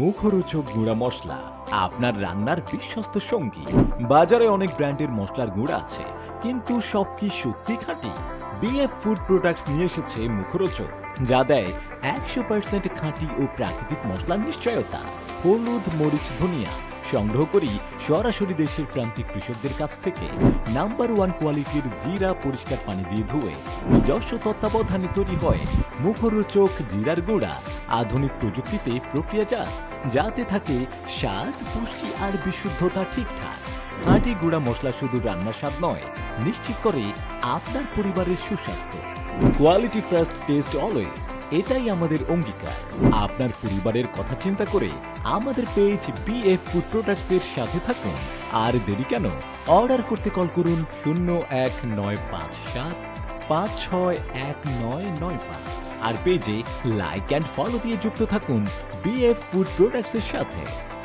মুখরোচক গুঁড়া মশলা, আপনার রান্নার বিশ্বস্ত সঙ্গী। বাজারে অনেক ব্র্যান্ডের মশলার গুঁড়া আছে, কিন্তু সব কি সত্যি খাঁটি। বিএফ ফুড প্রোডাক্টস নিয়ে এসেছে মুখরোচক, যা দেয় একশো পার্সেন্ট খাঁটি ও প্রাকৃতিক মশলার নিশ্চয়তা। হলুদ, মরিচ, ধনিয়া সংগ্রহ করি সরাসরি দেশের প্রান্তিক কৃষকদের কাছ থেকে। নাম্বার ওয়ান কোয়ালিটির জিরা পরিষ্কার পানি দিয়ে ধুয়ে নিজস্ব তত্ত্বাবধানে তৈরি হয় মুখরোচক জিরার গুঁড়া। আধুনিক প্রযুক্তিতে প্রক্রিয়াজাত যাতে থাকে স্বাদ, পুষ্টি আর বিশুদ্ধতা ঠিকঠাক। খাঁটি গুঁড়া মশলা শুধু রান্নার স্বাদ নয়, নিশ্চিত করে আপনার পরিবারের সুস্বাস্থ্য। Quality first, taste always. এটাই আমাদের অঙ্গীকার। আপনার পরিবারের কথা চিন্তা করে আমাদের পেজ বিএফ ফুড প্রোডাক্টস এর সাথে থাকুন। আর দেরি কেন? অর্ডার করতে কল করুন শূন্য এক নয় পাঁচ সাত পাঁচ ছয় এক নয় নয় পাঁচ। আর পেজে লাইক অ্যান্ড ফলো দিয়ে যুক্ত থাকুন বিএফ ফুড প্রোডাক্টস এর সাথে।